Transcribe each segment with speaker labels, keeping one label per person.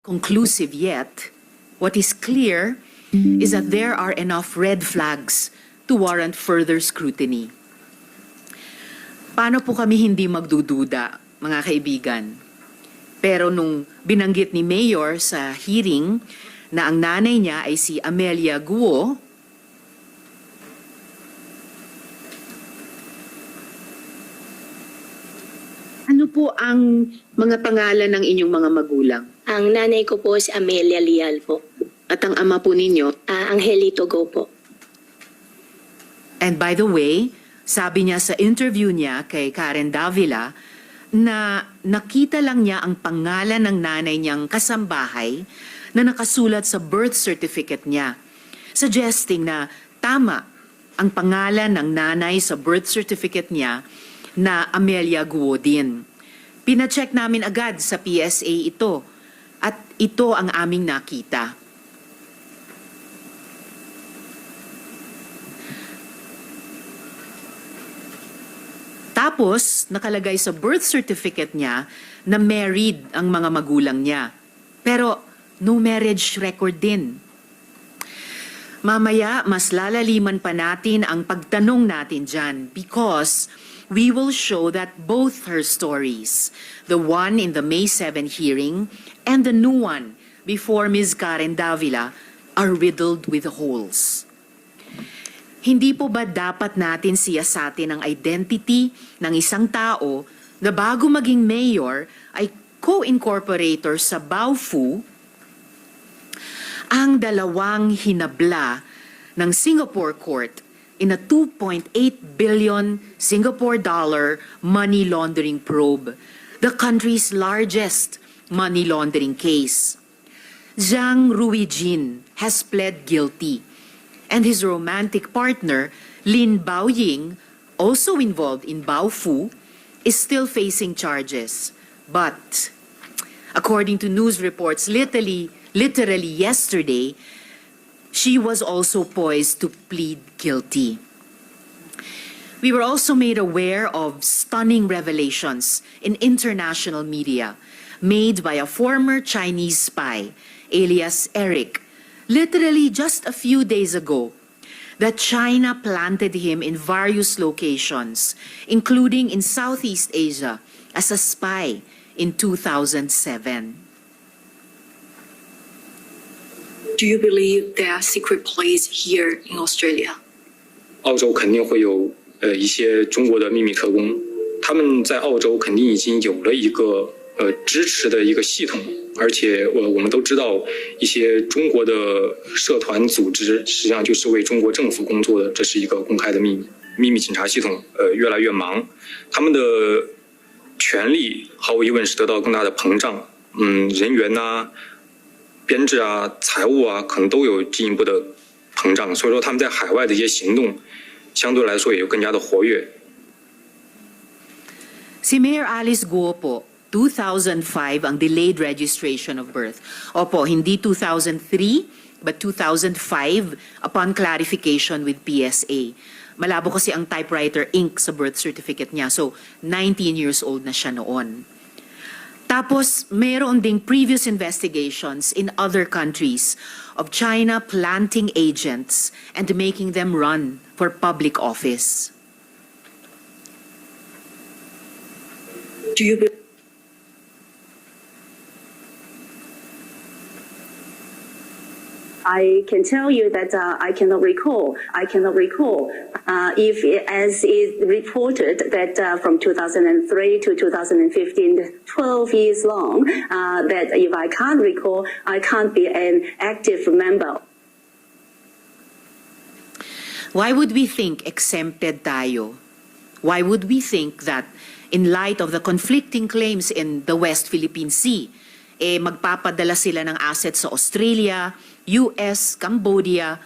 Speaker 1: conclusive yet, what is clear is that there are enough red flags to warrant further scrutiny. Paano po kami hindi magdududa, mga kaibigan? Pero nung binanggit ni Mayor sa hearing na ang nanay niya ay si Amelia Guo, ano po ang mga pangalan ng inyong mga magulang?
Speaker 2: Ang nanay ko po si Amelia Lial po.
Speaker 1: At ang ama po ninyo?
Speaker 2: Ah, Angelito Go po.
Speaker 1: And by the way, sabi niya sa interview niya kay Karen Davila na nakita lang niya ang pangalan ng nanay niyang kasambahay na nakasulat sa birth certificate niya, suggesting na tama ang pangalan ng nanay sa birth certificate niya na Amelia Guo din. Pinacheck namin agad sa PSA ito at ito ang aming nakita. Tapos, nakalagay sa birth certificate niya na married ang mga magulang niya. Pero, no marriage record din. Mamaya, mas lalaliman pa natin ang pagtanong natin dyan because we will show that both her stories, the one in the May 7 hearing and the new one before Ms. Karen Davila, are riddled with holes. Hindi po ba dapat natin siyasatin ang identity ng isang tao na bago maging mayor ay co-incorporator sa Baofu ang dalawang hinabla ng Singapore court in a 2.8 billion Singapore dollar money laundering probe, the country's largest money laundering case. Zhang Ruijin has pled guilty and his romantic partner, Lin Baoying, also involved in Baofu, is still facing charges. But, according to news reports literally, literally yesterday, she was also poised to plead guilty. We were also made aware of stunning revelations in international media made by a former Chinese spy, alias Eric, literally just a few days ago, that China planted him in various locations, including in Southeast Asia, as a spy in 2007.
Speaker 3: Do you believe there are secret plays here in Australia?
Speaker 4: 澳洲肯定会有呃一些中国的秘密特工，他们在澳洲肯定已经有了一个呃支持的一个系统，而且我我们都知道一些中国的社团组织实际上就是为中国政府工作的，这是一个公开的秘密。秘密警察系统呃越来越忙，他们的权力毫无疑问是得到更大的膨胀，嗯，人员呐、 编制啊、财务啊，可能都有进一步的膨胀，所以说他们在海外的一些行动，相对来说也就更加的活跃。
Speaker 1: Si Mayor Alice Guo po, 2005 ang delayed registration of birth. Opo, hindi 2003, but 2005 upon clarification with PSA. Malabo kasi ang typewriter ink sa birth certificate niya. So, 19 years old na siya noon. Tapos, meron ding previous investigations in other countries of China planting agents and making them run for public office.
Speaker 3: Do you
Speaker 5: I can tell you that uh, I cannot recall. I cannot recall uh, if, as is reported, that uh, from 2003 to 2015, 12 years long, uh, that if I can't recall, I can't be an active member
Speaker 1: Why would we think exempted tayo? Why would we think that in light of the conflicting claims in the West Philippine Sea, eh magpapadala sila ng assets sa Australia, US, Cambodia,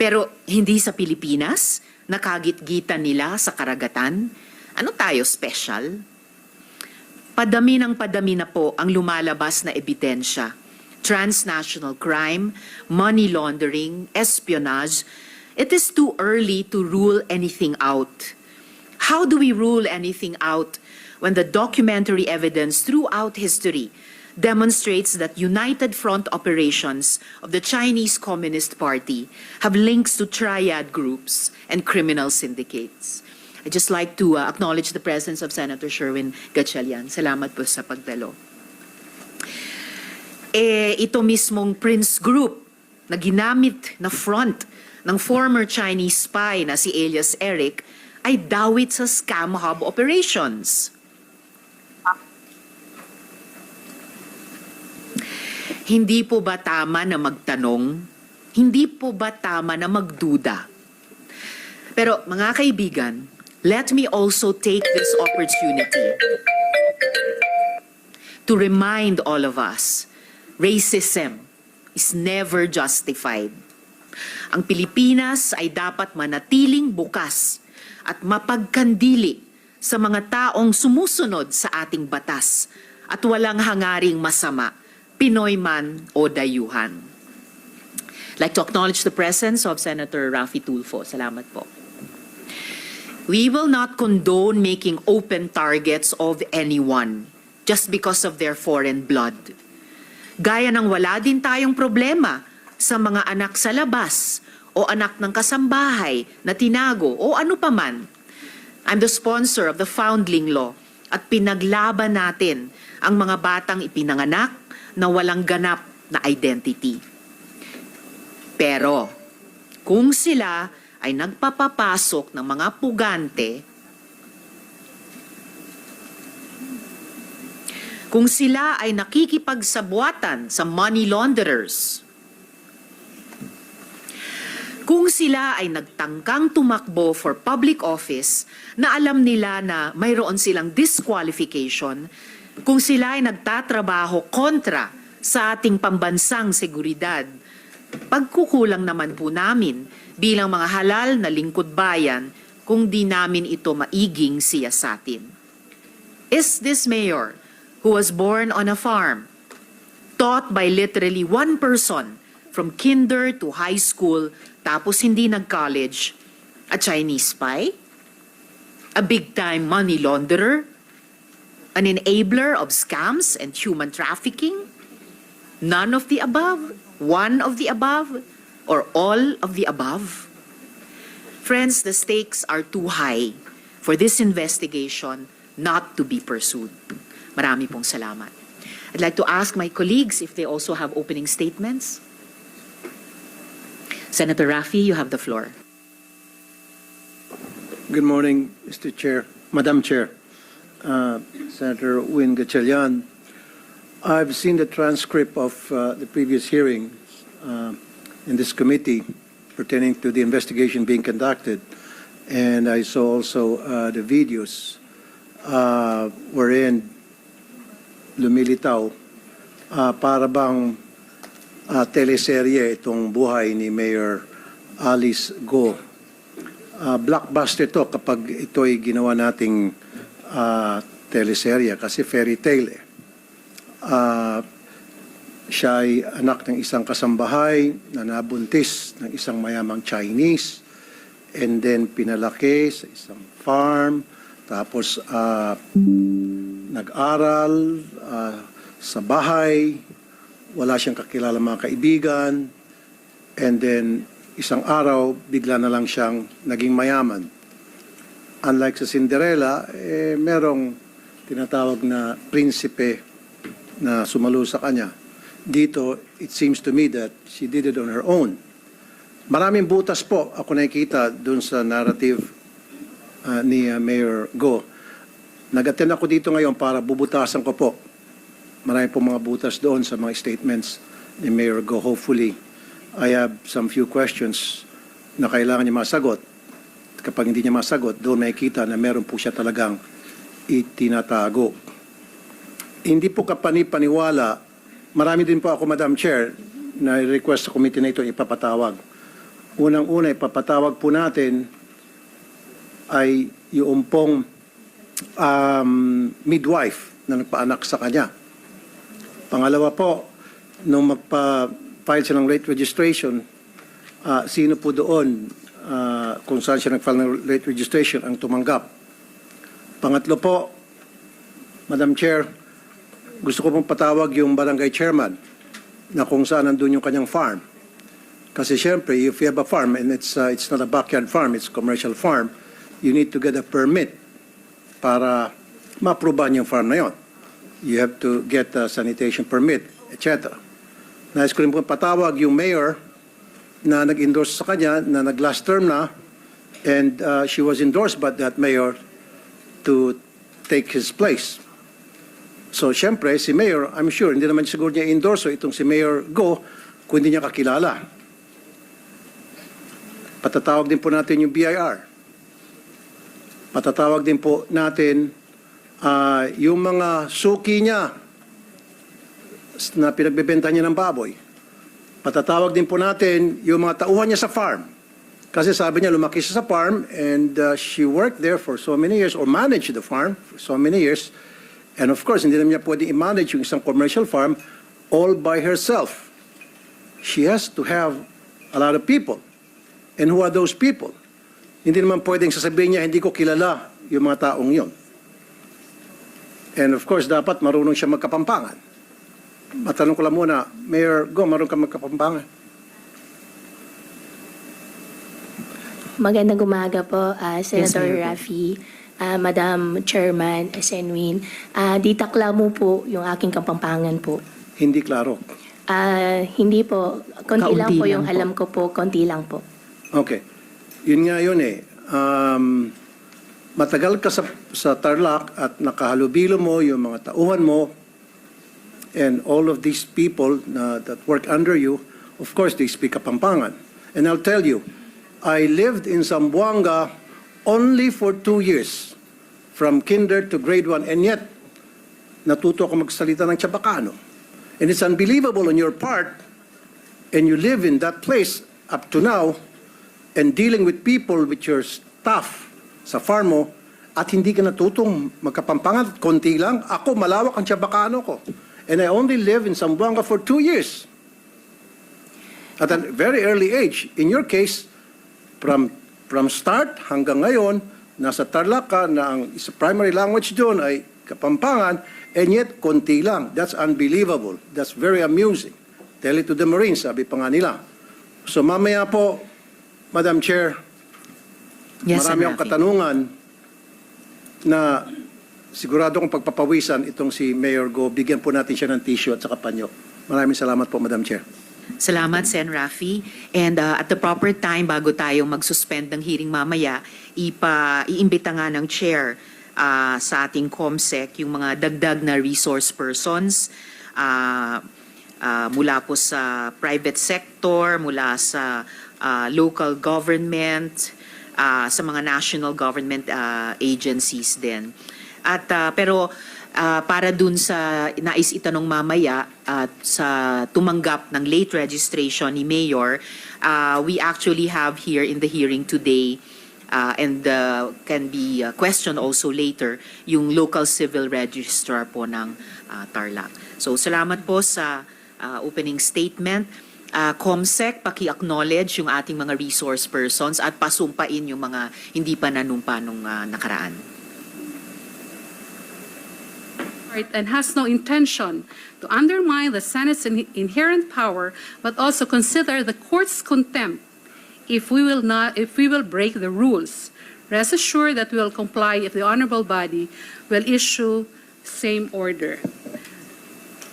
Speaker 1: pero hindi sa Pilipinas? Nakagit-gitan nila sa karagatan? Ano tayo special? Padami ng padami na po ang lumalabas na ebidensya. Transnational crime, money laundering, espionage. It is too early to rule anything out. How do we rule anything out when the documentary evidence throughout history demonstrates that United Front operations of the Chinese Communist Party have links to triad groups and criminal syndicates. I'd just like to uh, acknowledge the presence of Senator Sherwin Gatchalian. Salamat po sa pagdalo. Eh, ito mismong Prince Group na ginamit na front ng former Chinese spy na si Elias Eric ay dawit sa scam hub operations. Hindi po ba tama na magtanong? Hindi po ba tama na magduda? Pero mga kaibigan, let me also take this opportunity to remind all of us, racism is never justified. Ang Pilipinas ay dapat manatiling bukas at mapagkandili sa mga taong sumusunod sa ating batas at walang hangaring masama, Pinoy man o dayuhan. Like to acknowledge the presence of Senator Rafi Tulfo. Salamat po. We will not condone making open targets of anyone just because of their foreign blood. Gaya ng wala din tayong problema sa mga anak sa labas o anak ng kasambahay na tinago o ano paman. I'm the sponsor of the Foundling Law at pinaglaban natin ang mga batang ipinanganak na walang ganap na identity. Pero kung sila ay nagpapapasok ng mga pugante, kung sila ay nakikipagsabwatan sa money launderers, kung sila ay nagtangkang tumakbo for public office na alam nila na mayroon silang disqualification, kung sila ay nagtatrabaho kontra sa ating pambansang seguridad, pagkukulang naman po namin bilang mga halal na lingkod bayan kung di namin ito maiging siyasatin. Is this mayor who was born on a farm, taught by literally one person from kinder to high school tapos hindi nag-college, a Chinese spy? A big-time money launderer? An enabler of scams and human trafficking? None of the above? One of the above? Or all of the above? Friends, the stakes are too high for this investigation not to be pursued. Marami pong salamat. I'd like to ask my colleagues if they also have opening statements. Senator Rafi, you have the floor.
Speaker 6: Good morning, Mr. Chair, Madam Chair, uh, Senator Win Gatchalian. I've seen the transcript of uh, the previous hearing uh, in this committee pertaining to the investigation being conducted, and I saw also uh, the videos uh, wherein lumilitaw uh, para bang uh, teleserye itong buhay ni Mayor Alice Go. Uh, blockbuster to kapag ito'y ginawa nating uh, teleserye kasi fairy tale eh. Uh, siya ay anak ng isang kasambahay na nabuntis ng isang mayamang Chinese and then pinalaki sa isang farm tapos uh, nag-aral uh, sa bahay wala siyang kakilala mga kaibigan, and then isang araw, bigla na lang siyang naging mayaman. Unlike sa Cinderella, eh, merong tinatawag na prinsipe na sumalo sa kanya. Dito, it seems to me that she did it on her own. Maraming butas po ako nakikita dun sa narrative uh, ni uh, Mayor Go. Nag-attend ako dito ngayon para bubutasan ko po marami po mga butas doon sa mga statements ni Mayor Go. Hopefully, I have some few questions na kailangan niya masagot. Kapag hindi niya masagot, doon makikita na meron po siya talagang itinatago. Hindi po kapani-paniwala, marami din po ako, Madam Chair, na request sa committee na ito ipapatawag. Unang-una, ipapatawag po natin ay yung pong um, midwife na nagpaanak sa kanya. Pangalawa po, nung magpa-file siya ng rate registration, ah, sino po doon ah, kung saan siya nag-file ng rate registration ang tumanggap. Pangatlo po, Madam Chair, gusto ko pong patawag yung barangay chairman na kung saan nandun yung kanyang farm. Kasi siyempre, if you have a farm and it's, uh, it's not a backyard farm, it's a commercial farm, you need to get a permit para ma-aprobahan yung farm na yon. You have to get a sanitation permit, etc. Nais ko rin pong patawag yung mayor na nag-endorse sa kanya na nag-last term na and uh, she was endorsed by that mayor to take his place. So, siyempre, si Mayor, I'm sure, hindi naman siguro niya endorse itong si Mayor Go kung hindi niya kakilala. Patatawag din po natin yung BIR. Patatawag din po natin ah, yung mga suki niya na pinagbebenta niya ng baboy. Patatawag din po natin yung mga tauhan niya sa farm. Kasi sabi niya, lumaki siya sa farm and uh, she worked there for so many years or managed the farm for so many years. And of course, hindi naman niya pwede i-manage yung isang commercial farm all by herself. She has to have a lot of people. And who are those people? Hindi naman pwedeng sasabihin niya, hindi ko kilala yung mga taong yon. And of course, dapat marunong siya magkapampangan. Matanong ko lang muna, Mayor Go, marunong ka magkapampangan?
Speaker 7: Magandang umaga po, ah, Senator
Speaker 1: Mayor.
Speaker 7: Rafi, ah, Madam Chairman Senwin. Uh, di takla mo po yung aking kapampangan po.
Speaker 6: Hindi klaro.
Speaker 7: Ah, hindi po, konti lang
Speaker 1: Kaunti
Speaker 7: po yung
Speaker 1: lang po.
Speaker 7: alam ko po, konti lang po.
Speaker 6: Okay. Yun nga yun eh. Um, matagal ka sa, sa Tarlac at nakahalubilo mo yung mga tauhan mo and all of these people na, that work under you, of course, they speak Kapampangan. And I'll tell you, I lived in Zamboanga only for two years, from kinder to grade one, and yet, natuto ako magsalita ng Chabacano. And it's unbelievable on your part, and you live in that place up to now, and dealing with people with your staff sa farm mo, at hindi ka natutong magkapampangan, konti lang. Ako, malawak ang Chabacano ko. And I only live in Zamboanga for two years. At a very early age. In your case, from, from start hanggang ngayon, nasa Tarlac ka na ang primary language doon ay Kapampangan, and yet konti lang. That's unbelievable. That's very amusing. Tell it to the Marines, sabi pa nga nila. So mamaya po, Madam Chair,
Speaker 1: Yes,
Speaker 6: marami akong katanungan na sigurado kong pagpappawisan itong si Mayor Go. Bigyan po natin siya ng tissue at saka panyo. Maraming salamat po, Madam Chair.
Speaker 1: Salamat, Sen. Rafi. And uh, at the proper time, bago tayong mag-suspend ng hearing mamaya, ipa, iimbita nga ng chair uh, sa ating COMSEC yung mga dagdag na resource persons uh, uh, mula po sa private sector, mula sa uh, local government, uh, sa mga national government uh, agencies din. At uh, pero uh, para dun sa nais itanong mamaya at sa tumanggap ng late registration ni Mayor, uh, we actually have here in the hearing today uh, and uh, can be uh, questioned also later yung local civil registrar po ng uh, Tarlac. So salamat po sa uh, opening statement. Uh, COMSEC, paki-acknowledge yung ating mga resource persons at pasumpain yung mga hindi pa nanumpa nung uh, nakaraan.
Speaker 8: Right, and has no intention to undermine the Senate's in- inherent power, but also consider the court's contempt if we will not, if we will break the rules. Rest assured that we will comply if the honorable body will issue same order.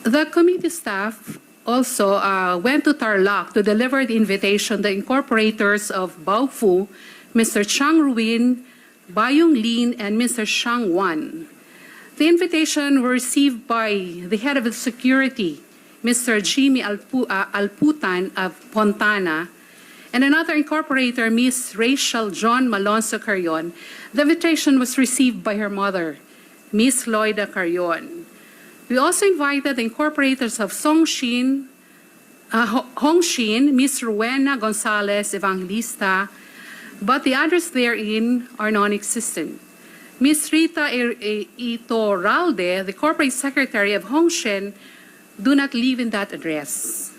Speaker 8: The committee staff also uh, went to Tarlac to deliver the invitation the incorporators of Baofu, Mr. Chang Ruin, Bayong Lin, and Mr. Shang Wan. The invitation were received by the head of the security, Mr. Jimmy Alpu- uh, Alputan of Pontana, and another incorporator, Miss Rachel John Malonzo Carrion. The invitation was received by her mother, Miss Loida Carrion. We also invited the incorporators of Songshin, uh, Ho- Hongshin, Miss Rowena Gonzalez Evangelista, but the others therein are non-existent. Ms. Rita I- I- the corporate secretary of Hongshin, do not live in that address.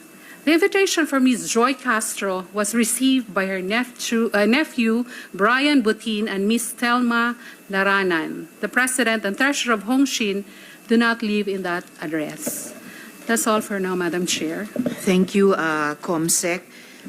Speaker 8: The invitation for Ms. Joy Castro was received by her nephew, uh, nephew Brian Butin and Ms. Telma Laranan, the president and treasurer of Hongshin do not live in that address. That's all for now, Madam Chair.
Speaker 1: Thank you, uh, Comsec.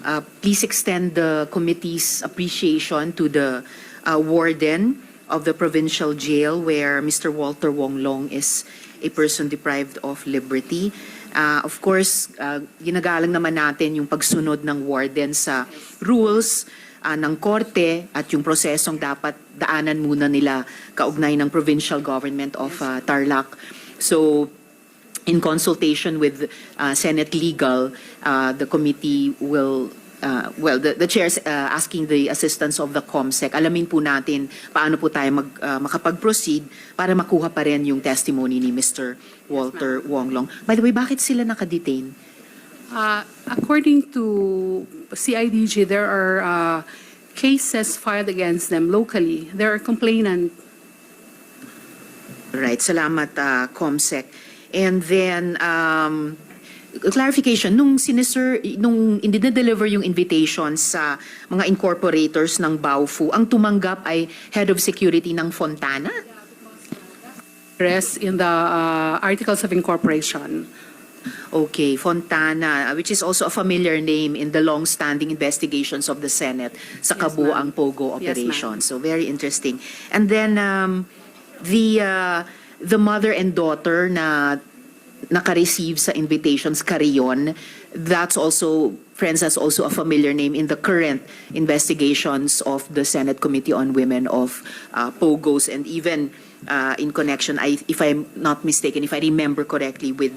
Speaker 1: Uh, Please extend the committee's appreciation to the uh, warden of the provincial jail where Mr. Walter Wong Long is a person deprived of liberty. Uh, Of course, uh, ginagalang naman natin yung pagsunod ng warden sa rules uh, ng korte at yung prosesong dapat daanan muna nila kaugnay ng provincial government of uh, Tarlac. So, in consultation with uh, Senate Legal, uh, the committee will, uh, well, the, the chair's uh, asking the assistance of the COMSEC. Alamin po natin paano po tayo mag, uh, makapag-proceed para makuha pa rin yung testimony ni Mr. Walter Wonglong. By the way, bakit sila nakadetain?
Speaker 8: Uh, According to CIDG, there are uh, cases filed against them locally. There are complainant
Speaker 1: Right, salamat uh, COMSEC. And then, um, clarification, nung sinisir, nung deliver yung invitation sa mga incorporators ng Baofu, ang tumanggap ay Head of Security ng Fontana?
Speaker 8: address in the uh, Articles of Incorporation.
Speaker 1: Okay, Fontana, which is also a familiar name in the long-standing investigations of the Senate sa
Speaker 8: Yes,
Speaker 1: kabuang
Speaker 8: ma'am.
Speaker 1: Pogo
Speaker 8: Yes,
Speaker 1: operation.
Speaker 8: ma'am.
Speaker 1: so very interesting. And then um, the uh, the mother and daughter na naka-receive sa invitations Carrion, that's also friends that's also a familiar name in the current investigations of the Senate Committee on Women of uh, Pogos and even uh, in connection I if I'm not mistaken if I remember correctly with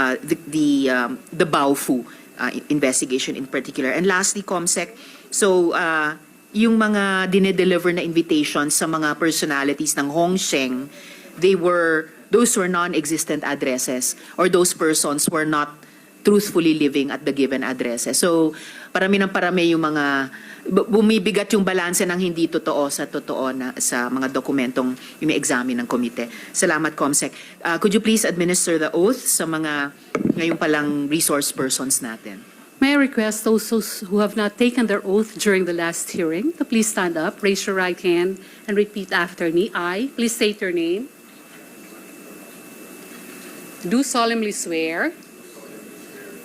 Speaker 1: uh, the the um, the Baofu uh, investigation in particular. And lastly Comsec so uh, yung mga dinedeliver na invitations sa mga personalities ng Hongsheng they were those were non-existent addresses or those persons were not truthfully living at the given addresses. So, parami ng parami yung mga bu- bumibigat yung balanse ng hindi totoo sa totoo na sa mga dokumentong ine-examine ng komite. Salamat, Comsec. Uh, could you please administer the oath sa mga ngayon palang resource persons natin?
Speaker 8: May I request those who have not taken their oath during the last hearing to please stand up, raise your right hand, and repeat after me. I, please state your name. Do solemnly swear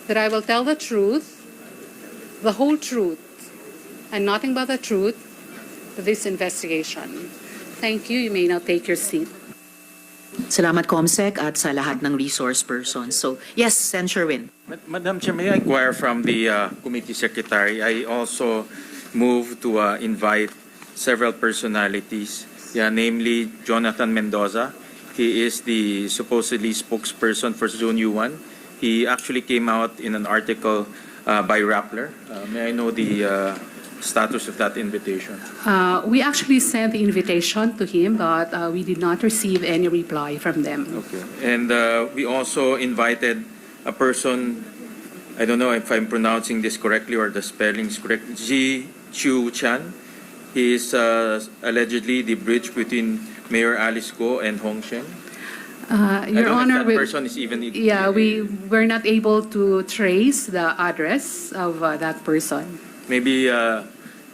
Speaker 8: that I will tell the truth, the whole truth, and nothing but the truth for this investigation. Thank you. You may now take your seat.
Speaker 1: Salamat, Comsec, at sa lahat ng resource persons. So, yes, Sen. Sherwin.
Speaker 9: Ma- Madam Chair, may I inquire from the uh, committee secretary? I also move to uh, invite several personalities, yeah, namely Jonathan Mendoza. He is the supposedly spokesperson for Zone U1. He actually came out in an article uh, by Rappler. Uh, May I know the uh, status of that invitation?
Speaker 8: Uh, we actually sent the invitation to him, but uh, we did not receive any reply from them.
Speaker 9: Okay. And uh, we also invited a person, I don't know if I'm pronouncing this correctly or the spelling is correct, Ji Chu Chan. He is uh, allegedly the bridge between Mayor Alice Go and Hong Sheng.
Speaker 8: Uh,
Speaker 9: I
Speaker 8: Your
Speaker 9: don't
Speaker 8: Honor,
Speaker 9: know if
Speaker 8: we-
Speaker 9: that person is even.
Speaker 8: yeah, we were not able to trace the address of uh, that person.
Speaker 9: Maybe uh,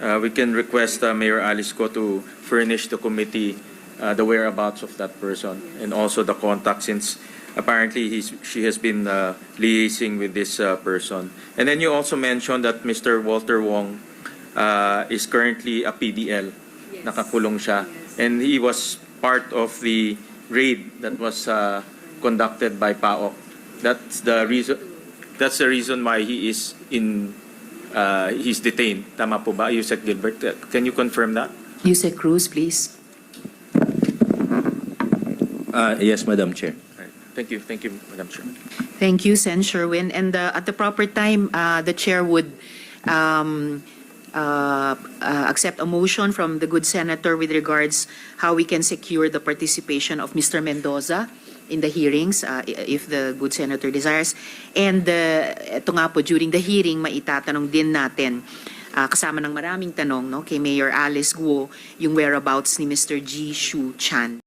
Speaker 9: uh, we can request uh, Mayor Alice Go to furnish the committee uh, the whereabouts of that person and also the contact since apparently he's, she has been uh, liaising with this uh, person. And then you also mentioned that Mr. Walter Wong uh, is currently a PDL. Nakakulong siya. And he was part of the raid that was uh, conducted by PAOK. That's the reason that's the reason why he is in uh, he's detained. Tama po ba, Yusek Gilbert? Uh, Can you confirm that?
Speaker 1: Yusek Cruz, please.
Speaker 10: Uh, yes, Madam Chair.
Speaker 9: Right. Thank you, thank you, Madam Chair.
Speaker 1: Thank you, Sen. Sherwin. And uh, at the proper time, uh, the chair would um, uh, accept a motion from the good senator with regards how we can secure the participation of Mr. Mendoza in the hearings, uh, if the good senator desires. And uh, ito nga po, during the hearing, maitatanong din natin uh, kasama ng maraming tanong no, kay Mayor Alice Guo yung whereabouts ni Mr. Ji Shu Chan.